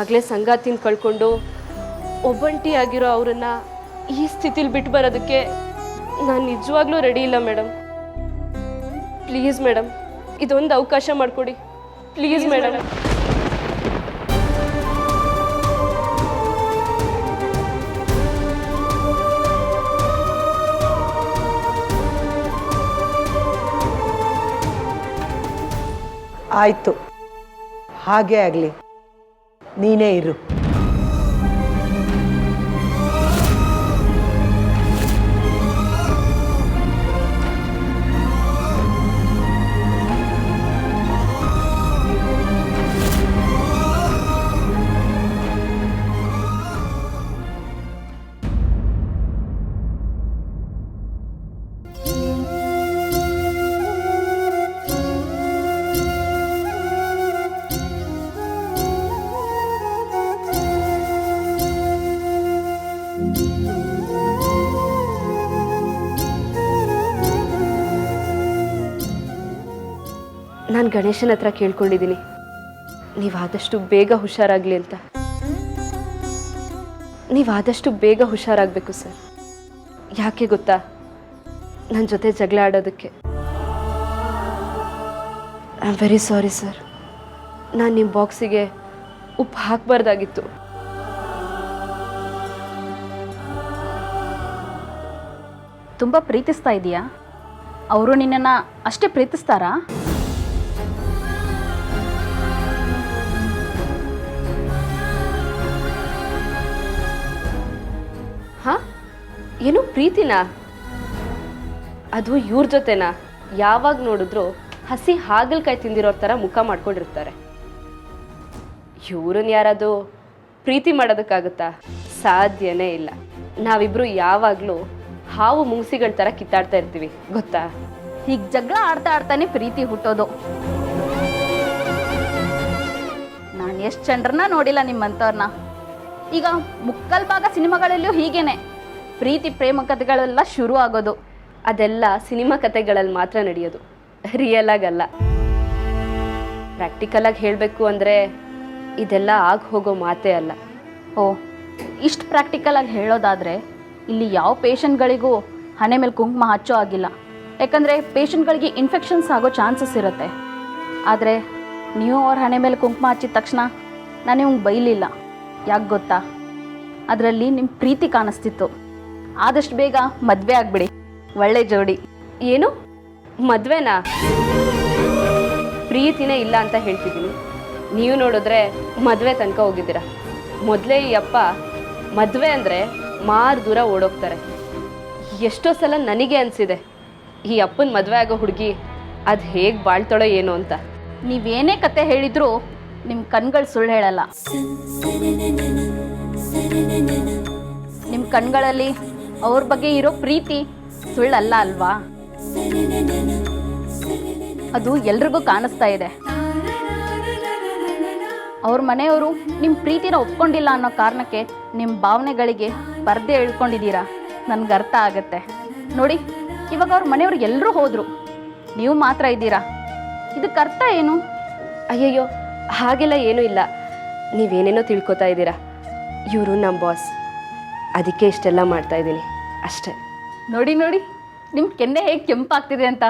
ಈಗಾಗಲೇ ಸಂಗಾತಿನ ಕಳ್ಕೊಂಡು ಒಬ್ಬಂಟಿಯಾಗಿರೋ ಅವರನ್ನ ಈ ಸ್ಥಿತಿಲಿ ಬಿಟ್ಟು ಬರೋದಕ್ಕೆ ನಾನು ನಿಜವಾಗ್ಲೂ ರೆಡಿ ಇಲ್ಲ ಮೇಡಮ್ ಪ್ಲೀಸ್ ಮೇಡಮ್ ಇದೊಂದು ಅವಕಾಶ ಮಾಡಿಕೊಡಿ. ಪ್ಲೀಸ್ ಮೇಡಮ್ ಆಯಿತು. ಹಾಗೇ ಆಗಲಿ. ನೀನೇ ಇರು ನಾನು ಗಣೇಶನ ಹತ್ರ ಕೇಳ್ಕೊಂಡಿದ್ದೀನಿ. ನೀವಾದಷ್ಟು ಬೇಗ ಹುಷಾರಾಗಲಿ ಅಂತ. ನೀವಾದಷ್ಟು ಬೇಗ ಹುಷಾರಾಗಬೇಕು ಸರ್. ಯಾಕೆ ಗೊತ್ತಾ? ನನ್ನ ಜೊತೆ ಜಗಳ ಆಡೋದಕ್ಕೆ. I am very sorry sir ನಾನು ನಿಮ್ಮ ಬಾಕ್ಸಿಗೆ ಉಪ್ಪು ಹಾಕಬಾರ್ದಾಗಿತ್ತು. ತುಂಬ ಪ್ರೀತಿಸ್ತಾ ಇದೆಯಾ? ಅವರು ನಿನ್ನನ್ನು ಅಷ್ಟೇ ಪ್ರೀತಿಸ್ತಾರಾ? ಏನು ಪ್ರೀತಿನಾ? ಅದು ಇವ್ರ ಜೊತೆನಾ? ಯಾವಾಗ ನೋಡಿದ್ರು ಹಸಿ ಹಾಗಲಕಾಯಿ ತಿಂದಿರೋ ಥರ ಮುಖ ಮಾಡ್ಕೊಂಡಿರ್ತಾರೆ. ಇವ್ರನ್ನ ಯಾರಾದರೂ ಪ್ರೀತಿ ಮಾಡೋದಕ್ಕಾಗುತ್ತಾ? ಸಾಧ್ಯನೇ ಇಲ್ಲ. ನಾವಿಬ್ರು ಯಾವಾಗಲೂ ಹಾವು ಮುಂಗ್ಸಿಗಳ ಥರ ಕಿತ್ತಾಡ್ತಾ ಇರ್ತೀವಿ, ಗೊತ್ತಾ? ಹೀಗೆ ಜಗಳ ಆಡ್ತಾ ಆಡ್ತಾನೆ ಪ್ರೀತಿ ಹುಟ್ಟೋದು. ನಾನು ಎಷ್ಟು ಜನರನ್ನ ನೋಡಿಲ್ಲ ನಿಮ್ಮಂಥವ್ರನ್ನ ಈಗ ಮುಕ್ಕಲ್ ಭಾಗ ಸಿನಿಮಾಗಳಲ್ಲೂ ಹೀಗೇನೆ. ಪ್ರೀತಿ ಪ್ರೇಮ ಕಥೆಗಳೆಲ್ಲ ಶುರು ಆಗೋದು. ಅದೆಲ್ಲ ಸಿನಿಮಾ ಕಥೆಗಳಲ್ಲಿ ಮಾತ್ರ ನಡೆಯೋದು. ರಿಯಲ್ ಆಗಲ್ಲ. ಪ್ರಾಕ್ಟಿಕಲ್ ಆಗಿ ಹೇಳಬೇಕು ಅಂದರೆ ಇದೆಲ್ಲ ಆಗಿ ಹೋಗೋ ಮಾತೇ ಅಲ್ಲ. ಓ, ಇಷ್ಟು ಪ್ರಾಕ್ಟಿಕಲ್ ಆಗಿ ಹೇಳೋದಾದರೆ ಇಲ್ಲಿ ಯಾವ ಪೇಷಂಟ್ಗಳಿಗೂ ಹಣೆ ಮೇಲೆ ಕುಂಕುಮ ಹಚ್ಚೋ ಆಗಿಲ್ಲ ಯಾಕಂದರೆ ಪೇಷಂಟ್ಗಳಿಗೆ ಇನ್ಫೆಕ್ಷನ್ಸ್ ಆಗೋ ಚಾನ್ಸಸ್ ಇರುತ್ತೆ. ಆದರೆ ನೀವು ಅವ್ರ ಹಣೆ ಮೇಲೆ ಕುಂಕುಮ ಹಚ್ಚಿದ ತಕ್ಷಣ ನಾನು ಇವಂಗೆ ಬೈಲಿಲ್ಲ. ಯಾಕೆ ಗೊತ್ತಾ? ಅದರಲ್ಲಿ ನಿಮ್ಮ ಪ್ರೀತಿ ಕಾಣಿಸ್ತಿತ್ತು. ಆದಷ್ಟು ಬೇಗ ಮದುವೆ ಆಗ್ಬಿಡಿ. ಒಳ್ಳೆ ಜೋಡಿ. ಏನು? ಮದುವೆನಾ? ಪ್ರೀತಿನೇ ಇಲ್ಲ ಅಂತ ಹೇಳ್ತಿದ್ದೀನಿ. ನೀವು ನೋಡಿದ್ರೆ ಮದುವೆ ತನಕ ಹೋಗಿದ್ದೀರಾ. ಮೊದಲೇ ಈ ಅಪ್ಪ ಮದುವೆ ಅಂದರೆ ಮಾರು ದೂರ ಓಡೋಗ್ತಾರೆ. ಎಷ್ಟೋ ಸಲ ನನಗೆ ಅನಿಸಿದೆ, ಈ ಅಪ್ಪನ ಮದುವೆ ಆಗೋ ಹುಡುಗಿ ಅದು ಹೇಗೆ ಬಾಳ್ತಾಳೋ ಏನು ಅಂತ. ನೀವೇನೇ ಕತೆ ಹೇಳಿದ್ರು ನಿಮ್ಮ ಕಣ್ಗಳು ಸುಳ್ಳು ಹೇಳಲ್ಲ. ನಿಮ್ಮ ಕಣ್ಗಳಲ್ಲಿ ಅವ್ರ ಬಗ್ಗೆ ಇರೋ ಪ್ರೀತಿ ಸುಳ್ಳಲ್ಲ ಅಲ್ವಾ? ಅದು ಎಲ್ರಿಗೂ ಕಾಣಿಸ್ತಾ ಇದೆ. ಅವ್ರ ಮನೆಯವರು ನಿಮ್ಮ ಪ್ರೀತಿನ ಒಪ್ಕೊಂಡಿಲ್ಲ ಅನ್ನೋ ಕಾರಣಕ್ಕೆ ನಿಮ್ಮ ಭಾವನೆಗಳಿಗೆ ಪರ್ದೆ ಇಳ್ಕೊಂಡಿದ್ದೀರಾ ನನ್ಗೆ ಅರ್ಥ ಆಗತ್ತೆ. ನೋಡಿ, ಇವಾಗ ಅವ್ರ ಮನೆಯವ್ರು ಎಲ್ಲರೂ ಹೋದ್ರು. ನೀವು ಮಾತ್ರ ಇದ್ದೀರಾ? ಇದಕ್ಕೆ ಅರ್ಥ ಏನು? ಅಯ್ಯಯ್ಯೋ, ಹಾಗೆಲ್ಲ ಏನೂ ಇಲ್ಲ. ನೀವೇನೇನೋ ತಿಳ್ಕೊತಾ ಇದ್ದೀರಾ. ಇವರು ನಮ್ಮ ಬಾಸ್ ಅದಕ್ಕೆ ಇಷ್ಟೆಲ್ಲ ಮಾಡ್ತಾ ಇದ್ದೀನಿ. ಅಷ್ಟೇ. ನೋಡಿ ನೋಡಿ ನಿಮ್ಮ ಕೆನ್ನೆ ಹೇಗೆ ಕೆಂಪಾಗ್ತಿದೆ ಅಂತ.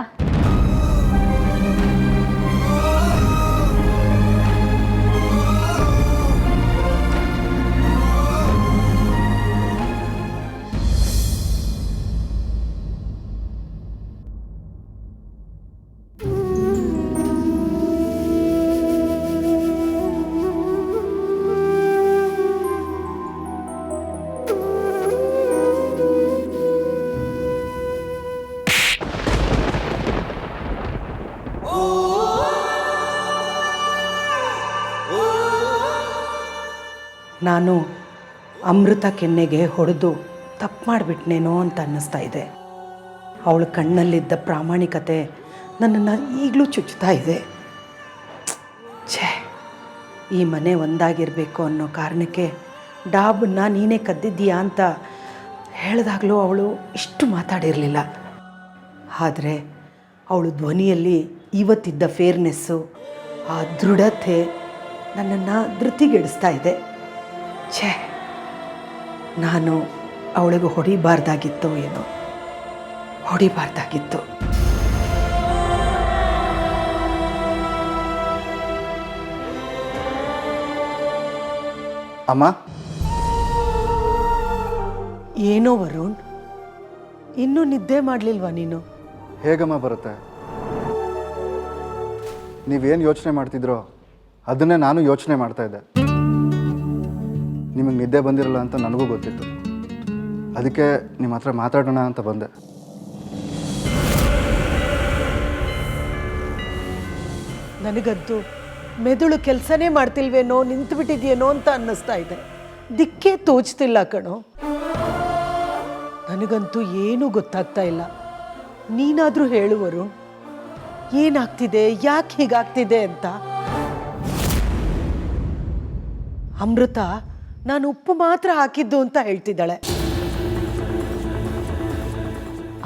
ನಾನು ಅಮೃತ ಕೆನ್ನೆಗೆ ಹೊಡೆದು ತಪ್ಪು ಮಾಡಿಬಿಟ್ನೇನೋ ಅಂತ ಅನ್ನಿಸ್ತಾ ಇದೆ. ಅವಳ ಕಣ್ಣಲ್ಲಿದ್ದ ಪ್ರಾಮಾಣಿಕತೆ ನನ್ನನ್ನು ಈಗಲೂ ಚುಚ್ಚುತ್ತಾ ಇದೆ. ಛೇ, ಈ ಮನೆ ಒಂದಾಗಿರಬೇಕು ಅನ್ನೋ ಕಾರಣಕ್ಕೆ ಡಾಬನ್ನ ನೀನೇ ಕದ್ದಿದ್ದೀಯಾ ಅಂತ ಹೇಳಿದಾಗಲೂ ಅವಳು ಇಷ್ಟು ಮಾತಾಡಿರಲಿಲ್ಲ. ಆದರೆ ಅವಳು ಧ್ವನಿಯಲ್ಲಿ ಇವತ್ತಿದ್ದ ಫೇರ್ನೆಸ್ಸು ಆ ದೃಢತೆ ನನ್ನನ್ನು ಧೃತಿಗೆಡಿಸ್ತಾ ಇದೆ. ಛೇ ನಾನು ಅವಳಿಗೆ ಹೊಡಿಬಾರ್ದಾಗಿತ್ತು ಏನೋ. ಹೊಡಿಬಾರ್ದಾಗಿತ್ತು. ಅಮ್ಮ? ಏನೋ ವರುಣ್ ಇನ್ನೂ ನಿದ್ದೆ ಮಾಡಲಿಲ್ವಾ ನೀನು? ಹೇಗಮ್ಮ ಬರುತ್ತೆ? ನೀವೇನು ಯೋಚನೆ ಮಾಡ್ತಿದ್ರೋ ಅದನ್ನೇ ನಾನು ಯೋಚನೆ ಮಾಡ್ತಾ ಇದ್ದೆ. ನಿಮಗೆ ನಿದ್ದೆ ಬಂದಿರಲ್ಲ ಅಂತ ನನಗೂ ಗೊತ್ತಿತ್ತು. ಅದಕ್ಕೆ ನಿಮ್ಮ ಹತ್ರ ಮಾತಾಡೋಣ ಅಂತ ಬಂದೆ. ನನಗಂತೂ ಮೆದುಳು ಕೆಲಸನೇ ಮಾಡ್ತಿಲ್ವೇನೋ ನಿಂತು ಬಿಟ್ಟಿದ್ಯೇನೋ ಅಂತ ಅನ್ನಿಸ್ತಾ ಇದೆ. ದಿಕ್ಕೇ ತೋಚ್ತಿಲ್ಲ ಕಣೋ. ನನಗಂತೂ ಏನೂ ಗೊತ್ತಾಗ್ತಾ ಇಲ್ಲ. ನೀನಾದರೂ ಹೇಳುವರು ಏನಾಗ್ತಿದೆ, ಯಾಕೆ ಹೀಗಾಗ್ತಿದೆ ಅಂತ. ಅಮೃತ ನಾನು ಉಪ್ಪು ಮಾತ್ರ ಹಾಕಿದ್ದು ಅಂತ ಹೇಳ್ತಿದ್ದಾಳೆ.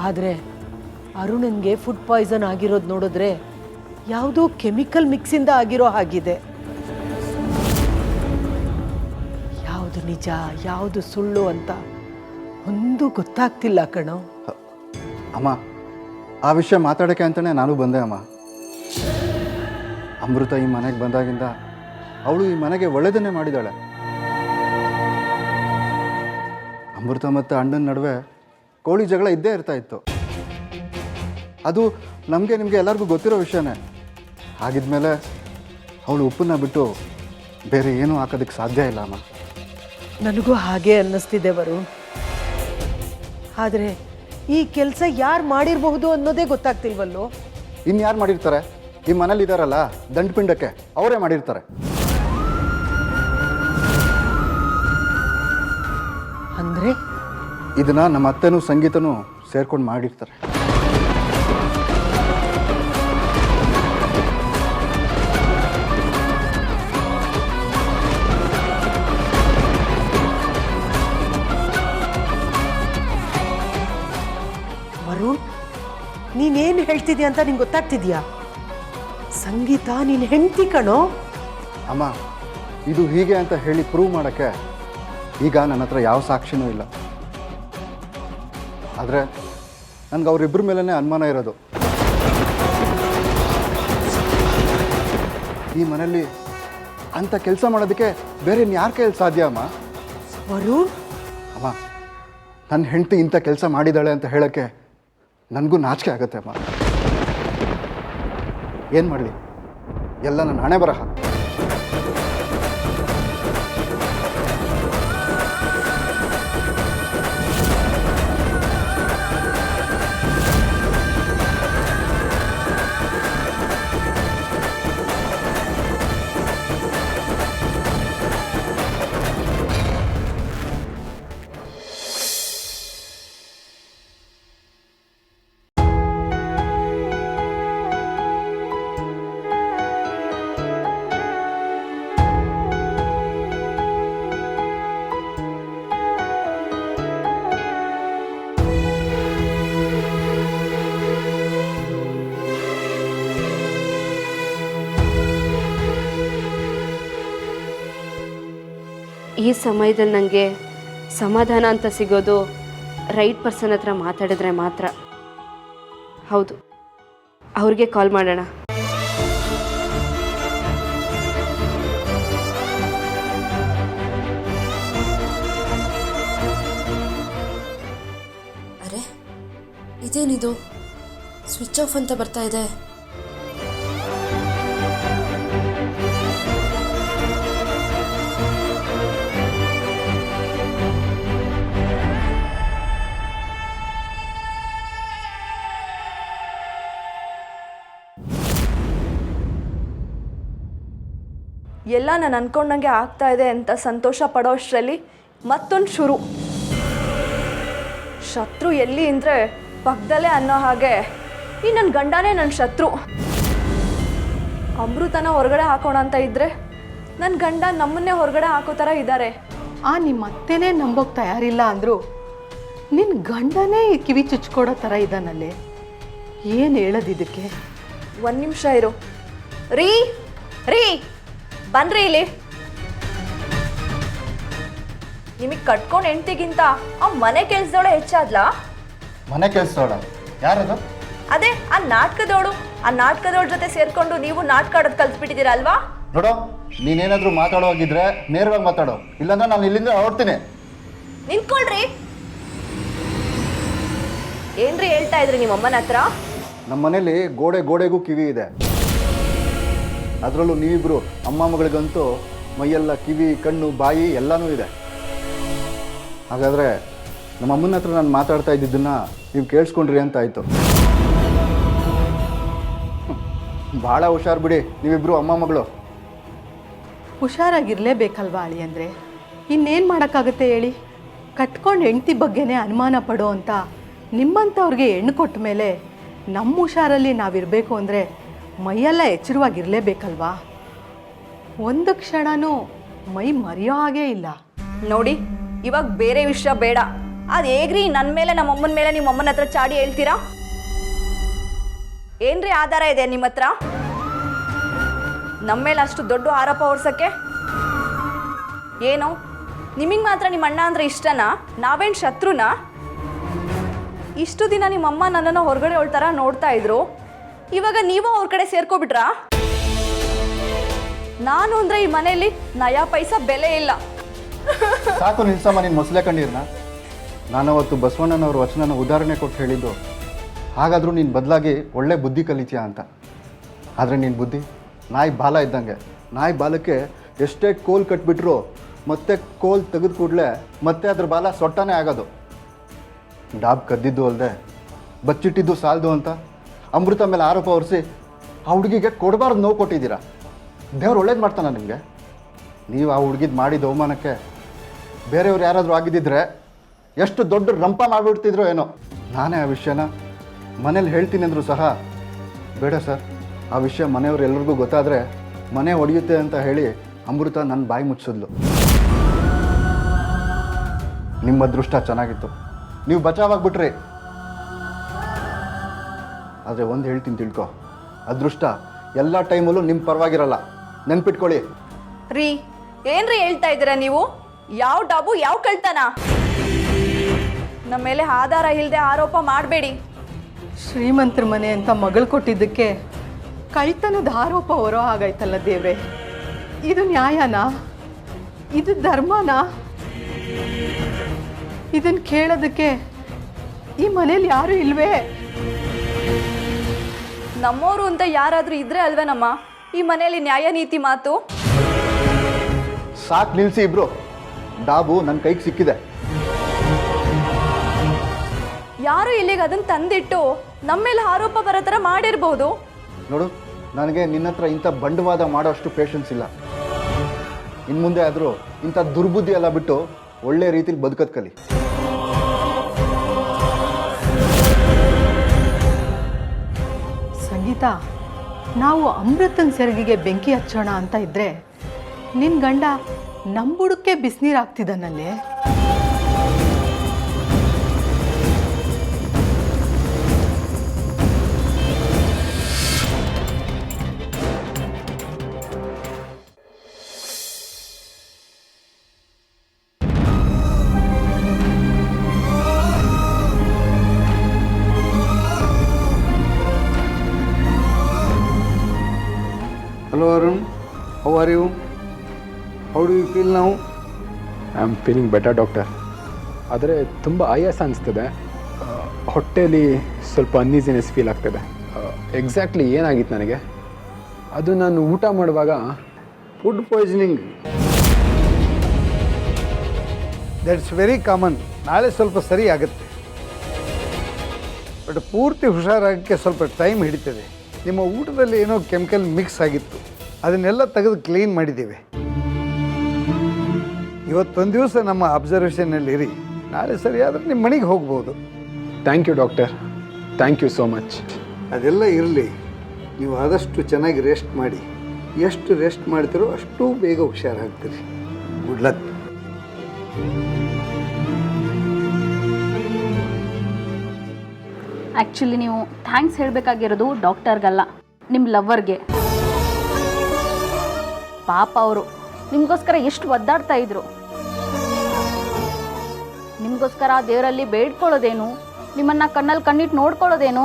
ಆದರೆ ಅರುಣನ್ಗೆ ಫುಡ್ ಪಾಯ್ಸನ್ ಆಗಿರೋದು ನೋಡಿದ್ರೆ ಯಾವುದೋ ಕೆಮಿಕಲ್ ಮಿಕ್ಸಿಂದ ಆಗಿರೋ ಹಾಗಿದೆ. ಯಾವುದು ನಿಜ, ಯಾವುದು ಸುಳ್ಳು ಅಂತ ಒಂದು ಗೊತ್ತಾಗ್ತಿಲ್ಲ ಕಣೋ. ಅಮ್ಮ, ಆ ವಿಷಯ ಮಾತಾಡೋಕ್ಕೆ ಅಂತಲೇ ನಾನು ಬಂದೆ ಅಮ್ಮ. ಅಮೃತ ಈ ಮನೆಗೆ ಬಂದಾಗಿಂದ ಅವಳು ಈ ಮನೆಗೆ ಒಳ್ಳೆಯದನ್ನೇ ಮಾಡಿದಾಳೆ. ಅಮೃತ ಮತ್ತು ಅಣ್ಣನ ನಡುವೆ ಕೋಳಿ ಜಗಳ ಇದ್ದೇ ಇರ್ತಾ ಇತ್ತು. ಅದು ನಮಗೆ ನಿಮಗೆ ಎಲ್ಲರಿಗೂ ಗೊತ್ತಿರೋ ವಿಷಯನೇ. ಹಾಗಿದ್ಮೇಲೆ ಅವಳು ಉಪ್ಪನ್ನ ಬಿಟ್ಟು ಬೇರೆ ಏನೂ ಹಾಕೋದಕ್ಕೆ ಸಾಧ್ಯ ಇಲ್ಲ ಅಮ್ಮ. ನನಗೂ ಹಾಗೆ ಅನ್ನಿಸ್ತಿದೆ ವರುಣ್. ಆದರೆ ಈ ಕೆಲಸ ಯಾರು ಮಾಡಿರಬಹುದು ಅನ್ನೋದೇ ಗೊತ್ತಾಗ್ತಿಲ್ವಲ್ಲೋ? ಇನ್ಯಾರು ಮಾಡಿರ್ತಾರೆ? ಈ ಮನೇಲಿ ಇದ್ದಾರಲ್ಲ ದಂಡಪಿಂಡಕ್ಕೆ ಅವರೇ ಮಾಡಿರ್ತಾರೆ. ಅಂದರೆ? ಇದನ್ನ ನಮ್ಮ ಅತ್ತೆನೂ ಸಂಗೀತನೂ ಸೇರ್ಕೊಂಡು ಮಾಡಿರ್ತಾರೆ. ವರುಣ್ ನೀನೇನು ಹೇಳ್ತಿದ್ಯಾ ಅಂತ ನಿಂಗೆ ಗೊತ್ತಾಗ್ತಿದ್ಯಾ? ಸಂಗೀತ ನೀನು ಹೆಂಡ್ತಿ ಕಣೋ. ಅಮ್ಮ ಇದು ಹೀಗೆ ಅಂತ ಹೇಳಿ ಪ್ರೂವ್ ಮಾಡೋಕ್ಕೆ ಈಗ ನನ್ನ ಹತ್ರ ಯಾವ ಸಾಕ್ಷಿನೂ ಇಲ್ಲ. ಆದರೆ ನನಗೆ ಅವರಿಬ್ಬರ ಮೇಲೇ ಅನುಮಾನ ಇರೋದು. ಈ ಮನೆಯಲ್ಲಿ ಅಂಥ ಕೆಲಸ ಮಾಡೋದಕ್ಕೆ ಬೇರೆ ಯಾರ ಕೈಯಲ್ಲಿ ಸಾಧ್ಯ ಅಮ್ಮ? ವರುಣ್? ಅಮ್ಮ ನನ್ನ ಹೆಂಡತಿ ಇಂಥ ಕೆಲಸ ಮಾಡಿದ್ದಾಳೆ ಅಂತ ಹೇಳೋಕ್ಕೆ ನನಗೂ ನಾಚಿಕೆ ಆಗುತ್ತೆ ಅಮ್ಮ. ಏನು ಮಾಡಲಿ? ಎಲ್ಲ ನನ್ನ ಹಣೆ ಬರಹ. ಈ ಸಮಯದಲ್ಲಿ ನನಗೆ ಸಮಾಧಾನ ಅಂತ ಸಿಗೋದು ರೈಟ್ ಪರ್ಸನ್ ಹತ್ರ ಮಾತಾಡಿದ್ರೆ ಮಾತ್ರ. ಹೌದು. ಅವ್ರಿಗೆ ಕಾಲ್ ಮಾಡೋಣ. ಅರೆ, ಇದೇನಿದು? ಸ್ವಿಚ್ ಆಫ್ ಅಂತ ಬರ್ತಾ ಇದೆ. ಎಲ್ಲ ನಾನು ಅನ್ಕೊಂಡಂಗೆ ಆಗ್ತಾ ಇದೆ ಅಂತ ಸಂತೋಷ ಪಡೋ ಅಷ್ಟರಲ್ಲಿ ಮತ್ತೊಂದು ಶುರು. ಶತ್ರು ಎಲ್ಲಿ ಅಂದರೆ ಪಕ್ಕದಲ್ಲೇ ಅನ್ನೋ ಹಾಗೆ. ಈ ನನ್ನ ಗಂಡನೇ ನನ್ನ ಶತ್ರು. ಅಮೃತನ ಹೊರಗಡೆ ಹಾಕೋಣ ಅಂತ ಇದ್ದರೆ ನನ್ನ ಗಂಡ ನಮ್ಮನ್ನೇ ಹೊರಗಡೆ ಹಾಕೋ ಥರ ಇದ್ದಾರೆ ಆ ನಿಮ್ಮ ಅತ್ತೆನೇ ನಂಬೋಕ್ ತಯಾರಿಲ್ಲ ಅಂದರು ನಿನ್ನ ಗಂಡನೇ ಈ ಕಿವಿ ಚುಚ್ಕೊಡೋ ಥರ ಇದ್ದಾನಲ್ಲಿ ಏನು ಹೇಳೋದಿದ್ದಕ್ಕೆ ಇದಕ್ಕೆ? ಒಂದು ನಿಮಿಷ ಇರು. ರೀ ರೀ. ಬನ್ರಿ ಇಲ್ಲಿ. ನಿಮಗೆ ಕಟ್ಕೊಂಡು ಹೆಂಡ್ತಿಗಿಂತ ಆ ಮನೆ ಕೆಲ್ಸದವಳೆ ಹೆಚ್ಚಾದ್ಲಾ? ಮನೆ ಕೆಲ್ಸದೋಳ? ಯಾರದು? ಅದೇ ಆ ನಾಟಕದೋಳು. ಆ ನಾಟಕದವಳ ಜೊತೆ ಸೇರ್ಕೊಂಡು ನೀವು ನಾಟಕ ಆಡೋದು ಕಲ್ತ್ಬಿಟ್ಟಿದ್ದೀರಾ ಅಲ್ವಾ? ನೋಡೋ ನೀನೇನಾದರೂ ಮಾತಾಡೋಗಿದ್ರೆ ನೇರವಾಗಿ ಮಾತಾಡೋ. ಇಲ್ಲಾಂದ್ರೆ ನಾನು ಇಲ್ಲಿಂದ ಹೊರಡ್ತೀನಿ. ನಿಂತ್ಕೊಳ್ರಿ. ಏನ್ರಿ ಹೇಳ್ತಾ ಇದ್ರಿ ನಿಮ್ಮ ಅಮ್ಮನ ಹತ್ರ? ನಮ್ಮ ಮನೇಲಿ ಗೋಡೆ ಗೋಡೆಗೂ ಕಿವಿ ಇದೆ. ಅದರಲ್ಲೂ ನೀವಿಬ್ಬರು ಅಮ್ಮ ಮಗಳಿಗಂತೂ ಮೈಯೆಲ್ಲ ಕಿವಿ, ಕಣ್ಣು, ಬಾಯಿ ಎಲ್ಲನೂ ಇದೆ. ಹಾಗಾದರೆ ನಮ್ಮ ಅಮ್ಮನ ಹತ್ರ ನಾನು ಮಾತಾಡ್ತಾ ಇದ್ದಿದ್ದನ್ನ ನೀವು ಕೇಳಿಸ್ಕೊಂಡ್ರಿ ಅಂತ ಆಯಿತು. ಭಾಳ ಹುಷಾರು ಬಿಡಿ, ನೀವಿಬ್ರು ಅಮ್ಮ ಮಗಳು. ಹುಷಾರಾಗಿರಲೇಬೇಕಲ್ವಾ ಅಳಿ ಅಂದರೆ? ಇನ್ನೇನು ಮಾಡೋಕ್ಕಾಗುತ್ತೆ ಹೇಳಿ? ಕಟ್ಕೊಂಡು ಹೆಂಡ್ತಿ ಬಗ್ಗೆನೇ ಅನುಮಾನ ಪಡೋ ಅಂತ ನಿಮ್ಮಂಥವ್ರಿಗೆ ಹೆಣ್ಣು ಕೊಟ್ಟ ಮೇಲೆ ನಮ್ಮ ಹುಷಾರಲ್ಲಿ ನಾವಿರಬೇಕು ಅಂದರೆ ಮೈಯೆಲ್ಲ ಎಚ್ಚರವಾಗಿರಲೇಬೇಕಲ್ವಾ? ಒಂದು ಕ್ಷಣನೂ ಮೈ ಮರೆಯೋ ಹಾಗೇ ಇಲ್ಲ. ನೋಡಿ, ಇವಾಗ ಬೇರೆ ವಿಷಯ ಬೇಡ. ಅದು ಹೇಗ್ರಿ ನನ್ನ ಮೇಲೆ ನಮ್ಮಮ್ಮನ ಮೇಲೆ ನಿಮ್ಮ ಅಮ್ಮನ ಹತ್ರ ಚಾಡಿ ಹೇಳ್ತೀರಾ? ಏನ್ರಿ ಆಧಾರ ಇದೆ ನಿಮ್ಮ ಹತ್ರ? ನಮ್ಮ ಮೇಲೆ ಅಷ್ಟು ದೊಡ್ಡ ಆರೋಪ ಹೊರ್ಸಕ್ಕೆ? ಏನು? ನಿಮಗೆ ಮಾತ್ರ ನಿಮ್ಮ ಅಣ್ಣ ಅಂದರೆ ಇಷ್ಟನಾ? ನಾವೇನು ಶತ್ರುನಾ? ಇಷ್ಟು ದಿನ ನಿಮ್ಮ ಅಮ್ಮ ನನ್ನನ್ನು ಹೊರಗಡೆ ಹೊಳ್ತಾರ ನೋಡ್ತಾ ಇದ್ರು. ಇವಾಗ ನೀವು ಅವ್ರ ಕಡೆ ಸೇರ್ಕೊಬಿಟ್ರಾ? ನಾನು ಅಂದ್ರೆ ಈ ಮನೆಯಲ್ಲಿ ನಯಾ ಪೈಸ ಬೆಲೆ ಇಲ್ಲ. ಸಾಕು ನಿಲ್ಸಮ್ಮ, ನಿನ್ ಮೊಸಲೆ ಕಂಡಿರ್ನ ನಾನು ಅವತ್ತು ಬಸವಣ್ಣನವ್ರ ವಚನನ ಉದಾಹರಣೆ ಕೊಟ್ಟು ಹೇಳಿದ್ದು, ಹಾಗಾದರೂ ನೀನು ಬದಲಾಗಿ ಒಳ್ಳೆ ಬುದ್ಧಿ ಕಲಿತೀಯ ಅಂತ. ಆದರೆ ನೀನು ಬುದ್ಧಿ, ನಾಯಿ ಬಾಲ ಇದ್ದಂಗೆ. ನಾಯಿ ಬಾಲಕ್ಕೆ ಎಷ್ಟೇ ಕೋಲ್ ಕಟ್ಬಿಟ್ರು ಮತ್ತೆ ಕೋಲ್ ತೆಗೆದು ಕೂಡಲೇ ಮತ್ತೆ ಅದ್ರ ಬಾಲ ಸೊಟ್ಟನೇ ಆಗೋದು. ಡಾಬ್ ಕದ್ದಿದ್ದು ಅಲ್ಲದೆ ಬಚ್ಚಿಟ್ಟಿದ್ದು ಸಾಲದು ಅಂತ. ಅಮೃತ ಮೇಲೆ ಆರೋಪ ಹೊರಿಸಿ ಆ ಹುಡುಗಿಗೆ ಕೊಡಬಾರ್ದು ನೋವು ಕೊಟ್ಟಿದ್ದೀರಾ? ದೇವ್ರು ಒಳ್ಳೇದು ಮಾಡ್ತಾನ ನಿಮಗೆ? ನೀವು ಆ ಹುಡುಗಿದ್ ಮಾಡಿದ ಅವಮಾನಕ್ಕೆ ಬೇರೆಯವ್ರು ಯಾರಾದರೂ ಆಗಿದ್ದಿದ್ರೆ ಎಷ್ಟು ದೊಡ್ಡ ರಂಪ ಮಾಡಿಬಿಡ್ತಿದ್ರೋ ಏನೋ. ನಾನೇ ಆ ವಿಷಯನ ಮನೇಲಿ ಹೇಳ್ತೀನಿ ಅಂದರೂ ಸಹ ಬೇಡ ಸರ್. ಆ ವಿಷಯ ಮನೆಯವ್ರು ಎಲ್ರಿಗೂ ಗೊತ್ತಾದರೆ ಮನೆ ಒಡೆಯುತ್ತೆ ಅಂತ ಹೇಳಿ ಅಮೃತ ನನ್ನ ಬಾಯಿ ಮುಚ್ಚಿದ್ಲು. ನಿಮ್ಮ ಅದೃಷ್ಟ ಚೆನ್ನಾಗಿತ್ತು. ನೀವು ಬಚಾವಾಗ್ಬಿಟ್ರಿ ಆದರೆ ಒಂದು ಹೇಳ್ತೀನಿ ತಿಳ್ಕೊ. ಅದೃಷ್ಟ ಎಲ್ಲ ಟೈಮಲ್ಲೂ ನಿಮ್ಮ ಪರವಾಗಿರಲ್ಲ. ನೆನ್ಪಿಟ್ಕೊಳ್ಳಿ. ರೀ ಏನ್ರಿ ಹೇಳ್ತಾ ಇದ್ದೀರಾ ನೀವು? ಯಾವ ಡಾಬು ಯಾವ ಕಳ್ತನ? ನಮ್ಮ ಮೇಲೆ ಆಧಾರ ಇಲ್ಲದೆ ಆರೋಪ ಮಾಡಬೇಡಿ. ಶ್ರೀಮಂತರ ಮನೆ ಅಂತ ಮಗಳು ಕೊಟ್ಟಿದ್ದಕ್ಕೆ ಕಳ್ತನದ ಆರೋಪ ಹೊರೋ ಹಾಗಾಯ್ತಲ್ಲ ದೇವ್ರೆ. ಇದು ನ್ಯಾಯನಾ? ಇದು ಧರ್ಮನ? ಇದನ್ನು ಕೇಳೋದಕ್ಕೆ ಈ ಮನೇಲಿ ಯಾರೂ ಇಲ್ವೇ? ನಮ್ಮವರು ಅಂತ ಯಾರಾದರೂ ಇದ್ರೆ ಅಲ್ವೇನಮ್ಮ ಈ ಮನೆಯಲ್ಲಿ ನ್ಯಾಯ ನೀತಿ ಮಾತು? ಸಾಕ್ ನಿಲ್ಸಿ ಇಬ್ರು. ಡಾಬು ನನ್ನ ಕೈಗೆ ಸಿಕ್ಕಿದೆ. ಯಾರು ಇಲ್ಲಿಗೆ ಅದನ್ನ ತಂದಿಟ್ಟು ನಮ್ಮ ಮೇಲೆ ಆರೋಪ ಬರೋ ಥರ ಮಾಡಿರ್ಬೋದು? ನೋಡು ನನಗೆ ನಿನ್ನ ಹತ್ರ ಇಂಥ ಬಂಡವಾದ ಮಾಡೋ ಅಷ್ಟು ಪೇಷನ್ಸ್ ಇಲ್ಲ. ಇನ್ನು ಮುಂದೆ ಆದರೂ ಇಂಥ ದುರ್ಬುದ್ಧಿ ಎಲ್ಲ ಬಿಟ್ಟು ಒಳ್ಳೆ ರೀತಿಲಿ ಬದುಕೋದು ಕಲಿ. ಸಂಗೀತ ನಾವು ಅಮೃತನ ಸೆರಗಿಗೆ ಬೆಂಕಿ ಹಚ್ಚೋಣ ಅಂತ ಇದ್ರೆ ನಿನ್ನ ಗಂಡ ನಂಬುಡಕ್ಕೆ ಬಿಸಿನೀರು ಹಾಕ್ತಿದ್ದಾನಲ್ಲೇ? How you? How do you feel feel ನಾವು I am feeling better doctor ಆದರೆ ತುಂಬ ಆಯಾಸ ಅನಿಸ್ತದೆ. ಹೊಟ್ಟೆಯಲ್ಲಿ ಸ್ವಲ್ಪ ಅನ್ಈಸಿನೆಸ್ ಫೀಲ್ ಆಗ್ತದೆ. ಎಕ್ಸಾಕ್ಟ್ಲಿ ಏನಾಗಿತ್ತು ನನಗೆ? ಅದು ನಾನು ಊಟ ಮಾಡುವಾಗ food poisoning that's very common ನಾಳೆ ಸ್ವಲ್ಪ ಸರಿ ಆಗುತ್ತೆ. ಬಟ್ ಪೂರ್ತಿ ಹುಷಾರಾಗಕ್ಕೆ ಸ್ವಲ್ಪ ಟೈಮ್ ಹಿಡಿತದೆ. ನಿಮ್ಮ ಊಟದಲ್ಲಿ ಏನೋ ಕೆಮಿಕಲ್ ಮಿಕ್ಸ್ ಆಗಿತ್ತು. ಅದನ್ನೆಲ್ಲ ತೆಗೆದು ಕ್ಲೀನ್ ಮಾಡಿದ್ದೀವಿ. ಇವತ್ತೊಂದು ದಿವಸ ನಮ್ಮ ಅಬ್ಸರ್ವೇಷನ್ನಲ್ಲಿ ಇರಿ. ನಾಳೆ ಸರಿ ಆದರೆ ನಿಮ್ಮ ಮನೆಗೆ ಹೋಗ್ಬೋದು. Thank you doctor thank you so much ಅದೆಲ್ಲ ಇರಲಿ. ನೀವು ಆದಷ್ಟು ಚೆನ್ನಾಗಿ ರೆಸ್ಟ್ ಮಾಡಿ. ಎಷ್ಟು ರೆಸ್ಟ್ ಮಾಡ್ತೀರೋ ಅಷ್ಟು ಬೇಗ ಹುಷಾರಾಗ್ತೀರಿ. ಗುಡ್ ಲಕ್ ಆ್ಯಕ್ಚುಲಿ ನೀವು ಥ್ಯಾಂಕ್ಸ್ ಹೇಳಬೇಕಾಗಿರೋದು ಡಾಕ್ಟರ್ಗಲ್ಲ ನಿಮ್ಮ ಲವ್ವರ್ಗೆ ಪಾಪ ಅವರು. ನಿಮಗೋಸ್ಕರ ಎಷ್ಟು ಒದ್ದಾಡ್ತಾ ಇದ್ರು. ನಿಮಗೋಸ್ಕರ ದೇವರಲ್ಲಿ ಬೇಡ್ಕೊಳ್ಳೋದೇನು? ನಿಮ್ಮನ್ನ ಕಣ್ಣಲ್ಲಿ ಕಣ್ಣಿಟ್ಟು ನೋಡ್ಕೊಳ್ಳೋದೇನು?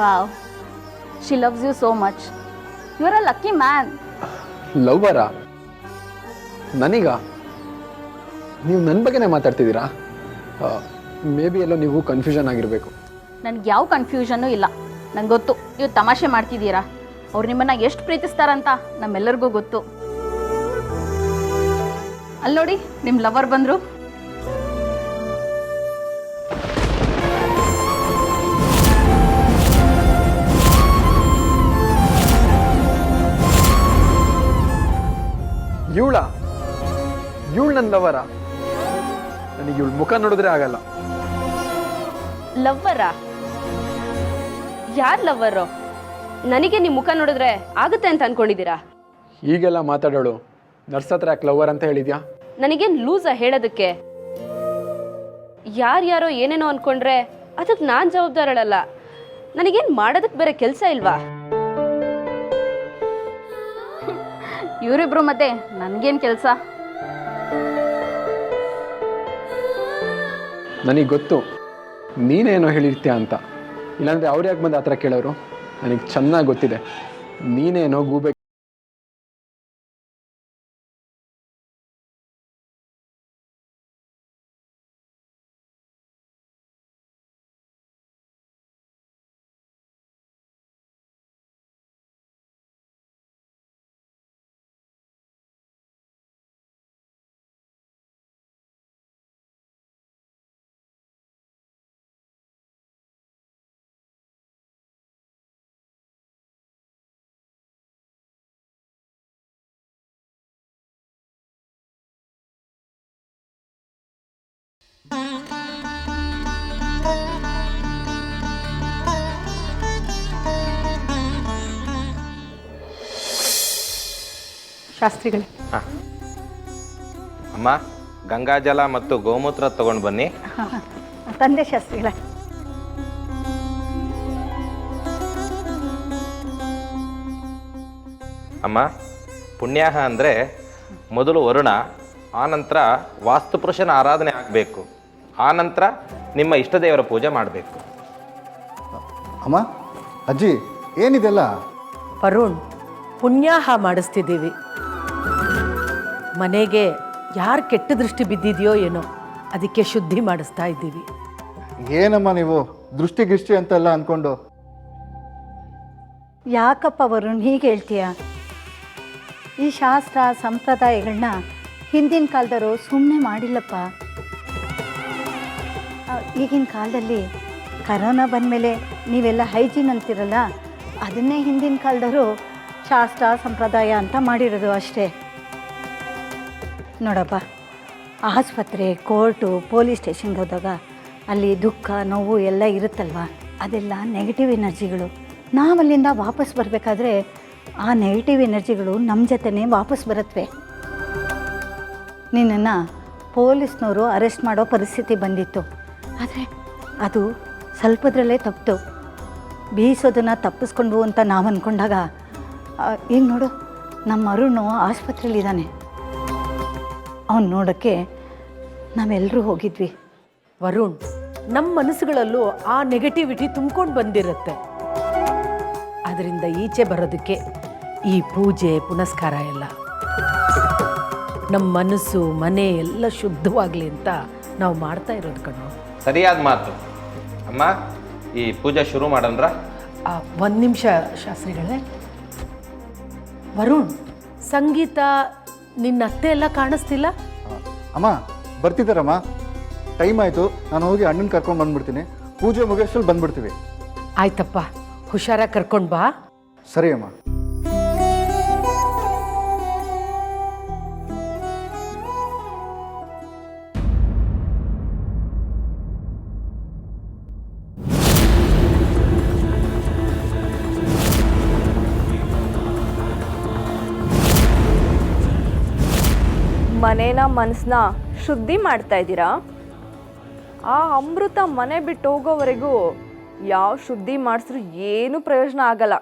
Wow. She loves you so much you are a lucky man ಲವ್ವರ ನನಗ? ನೀವು ನನ್ನ ಬಗ್ಗೆನೇ ಮಾತಾಡ್ತಿದ್ದೀರಾ? ಮೇ ಬಿ ಎಲ್ಲೋ ನೀವು ಕನ್ಫ್ಯೂಷನ್ ಆಗಿರಬೇಕು. ನನಗೆ ಯಾವ ಕನ್ಫ್ಯೂಷನ್ನು ಇಲ್ಲ. ನಂಗೆ ಗೊತ್ತು ನೀವು ತಮಾಷೆ ಮಾಡ್ತಿದ್ದೀರಾ? ಅವ್ರು ನಿಮ್ಮನ್ನ ಎಷ್ಟು ಪ್ರೀತಿಸ್ತಾರಂತ ನಮ್ಮೆಲ್ಲರಿಗೂ ಗೊತ್ತು. ಅಲ್ಲಿ ನೋಡಿ ನಿಮ್ಮ ಲವರ್ ಬಂದರು. ಇವಳ? ಇವಳು ನನ್ನ ಲವರ? ನನಗೆ ಇವಳ ಮುಖ ನೋಡಿದ್ರೆ ಆಗಲ್ಲ. ಲವ್ವರ? ಯಾರು ಲವ್ವರು? ನನಗೆ ನಿಮ್ಮ ಮುಖ ನೋಡಿದ್ರೆ ಆಗುತ್ತೆ ಅಂತ ಅನ್ಕೊಂಡಿದ್ದೀರಾ? ಈಗೆಲ್ಲ ಮಾತಾಡೋಳು. ನರ್ಸ್ ಹತ್ರ ಯಾಕೆ ಲವರ್ ಅಂತ ಹೇಳಿದ್ಯಾ? ನನಗೇನು ಲೂಸ ಹೇಳೋದಕ್ಕೆ? ಯಾರ್ಯಾರೋ ಏನೇನೋ ಅನ್ಕೊಂಡ್ರೆ ಅದಕ್ಕೆ ನಾನು ಜವಾಬ್ದಾರಳಲ್ಲ. ನನಗೇನು ಮಾಡೋದಕ್ಕೆ ಬೇರೆ ಕೆಲಸ ಇಲ್ವಾ? ಇವರಿಬ್ರು ಮತ್ತೆ ನನಗೇನು ಕೆಲಸ? ನನಗೆ ಗೊತ್ತು. ನೀನೇನೋ ಹೇಳಿರ್ತೀಯ ಅಂತ. ಇಲ್ಲಾಂದ್ರೆ ಅವ್ರು ಯಾಕೆ ಬಂದು ಆ ಥರ ಕೇಳೋರು? ನನಗೆ ಚೆನ್ನಾಗಿ ಗೊತ್ತಿದೆ. ನೀನೇನೋ ಗೂಬೆ ಶಾಸ್ತ್ರಿಗಳೇ. ಅಮ್ಮ ಗಂಗಾಜಲ ಮತ್ತು ಗೋಮೂತ್ರ ತಗೊಂಡು ಬನ್ನಿ. ತಂದೆ ಶಾಸ್ತ್ರಿಗಳೇ. ಅಮ್ಮ ಪುಣ್ಯಾಹ ಅಂದ್ರೆ ಮೊದಲು ವರುಣ ಆನಂತರ ವಾಸ್ತುಪುರುಷನ ಆರಾಧನೆ ಆಗಬೇಕು. ಆನಂತರ ನಿಮ್ಮ ಇಷ್ಟದೇವರ ಪೂಜೆ ಮಾಡಬೇಕು. ಅಮ್ಮ ಅಜ್ಜಿ ಏನಿದೆಲ್ಲ? ವರುಣ್ ಪುಣ್ಯಾಹ ಮಾಡಿಸ್ತಿದ್ದೀವಿ. ಮನೆಗೆ ಯಾರು ಕೆಟ್ಟ ದೃಷ್ಟಿ ಬಿದ್ದಿದೆಯೋ ಏನೋ ಅದಕ್ಕೆ ಶುದ್ಧಿ ಮಾಡಿಸ್ತಾ ಇದ್ದೀವಿ. ಏನಮ್ಮ ನೀವು? ದೃಷ್ಟಿ ಗಿಷ್ಟಿ ಅಂತೆಲ್ಲ ಅಂದ್ಕೊಂಡು ಯಾಕಪ್ಪ ವರುಣ್ ಹೀಗೆ ಹೇಳ್ತೀಯ? ಈ ಶಾಸ್ತ್ರ ಸಂಪ್ರದಾಯಗಳನ್ನ ಹಿಂದಿನ ಕಾಲದವರು ಸುಮ್ಮನೆ ಮಾಡಿಲ್ಲಪ್ಪ. ಈಗಿನ ಕಾಲದಲ್ಲಿ ಕರೋನಾ ಬಂದಮೇಲೆ ನೀವೆಲ್ಲ ಹೈಜೀನ್ ಅಂತಿರಲ್ಲ, ಅದನ್ನೇ ಹಿಂದಿನ ಕಾಲದವರು ಶಾಸ್ತ್ರ, ಸಂಪ್ರದಾಯ ಅಂತ ಮಾಡಿರೋದು ಅಷ್ಟೇ. ನೋಡಪ್ಪ, ಆಸ್ಪತ್ರೆ, ಕೋರ್ಟು, ಪೊಲೀಸ್ ಸ್ಟೇಷನ್ಗೆ ಹೋದಾಗ ಅಲ್ಲಿ ದುಃಖ, ನೋವು ಎಲ್ಲ ಇರುತ್ತಲ್ವ? ಅದೆಲ್ಲ ನೆಗೆಟಿವ್ ಎನರ್ಜಿಗಳು. ನಾವಲ್ಲಿಂದ ವಾಪಸ್ ಬರಬೇಕಾದ್ರೆ ಆ ನೆಗೆಟಿವ್ ಎನರ್ಜಿಗಳು ನಮ್ಮ ಜೊತೆನೇ ವಾಪಸ್ ಬರುತ್ತವೆ ನಿನ್ನನ್ನು ಪೊಲೀಸ್ನವರು ಅರೆಸ್ಟ್ ಮಾಡೋ ಪರಿಸ್ಥಿತಿ ಬಂದಿತ್ತು. ಆದರೆ ಅದು ಸ್ವಲ್ಪದ್ರಲ್ಲೇ ತಪ್ಪಿತು ಬೀಸೋದನ್ನು ತಪ್ಪಿಸ್ಕೊಂಡು ಅಂತ ನಾವು ಅಂದ್ಕೊಂಡಾಗ ಈಗ ನೋಡು ನಮ್ಮ ಅರುಣು ಆಸ್ಪತ್ರೆಯಲ್ಲಿದ್ದಾನೆ ಅವನು ನೋಡೋಕ್ಕೆ ನಾವೆಲ್ಲರೂ ಹೋಗಿದ್ವಿ. ವರುಣ್ ನಮ್ಮ ಮನಸ್ಸುಗಳಲ್ಲೂ ಆ ನೆಗೆಟಿವಿಟಿ ತುಂಬ್ಕೊಂಡು ಬಂದಿರುತ್ತೆ. ಅದರಿಂದ ಈಚೆ ಬರೋದಕ್ಕೆ ಈ ಪೂಜೆ ಪುನಸ್ಕಾರ ಎಲ್ಲ. ನಮ್ಮ ಮನಸ್ಸು ಮನೆ ಎಲ್ಲ ಶುದ್ಧವಾಗಲಿ ಅಂತ ನಾವು ಮಾಡ್ತಾ ಇರೋದು ಕಣೋ. ಸರಿಯಾದ ಮಾತು. ಅಮ್ಮ ಈ ಪೂಜೆ ಶುರು ಮಾಡಂದ್ರ? ಒಂದು ನಿಮಿಷ ಶಾಸ್ತ್ರಿಗಳೇ. ವರುಣ್ ಸಂಗೀತ ನಿನ್ನ ಅತ್ತೆ ಎಲ್ಲ ಕಾಣಿಸ್ತಿಲ್ಲ? ಅಮ್ಮ ಬರ್ತಿದ್ದಾರಮ್ಮ. ಟೈಮ್ ಆಯಿತು ನಾನು ಹೋಗಿ ಅಣ್ಣನ ಕರ್ಕೊಂಡು ಬಂದ್ಬಿಡ್ತೀನಿ. ಪೂಜೆ ಮುಗಿಯೋಷ್ಟ್ರಲ್ಲಿ ಬಂದ್ಬಿಡ್ತೀವಿ. ಆಯ್ತಪ್ಪ ಹುಷಾರಾಗಿ ಕರ್ಕೊಂಡು ಬಾ. ಸರಿ ಅಮ್ಮ. ಮನೇನ ಮನಸ್ಸನ್ನ ಶುದ್ಧಿ ಮಾಡ್ತಾ ಇದ್ದೀರಾ? ಆ ಅಮೃತ ಮನೆ ಬಿಟ್ಟು ಹೋಗೋವರೆಗೂ ಯಾವ ಶುದ್ಧಿ ಮಾಡಿಸ್ರು ಏನೂ ಪ್ರಯೋಜನ ಆಗಲ್ಲ.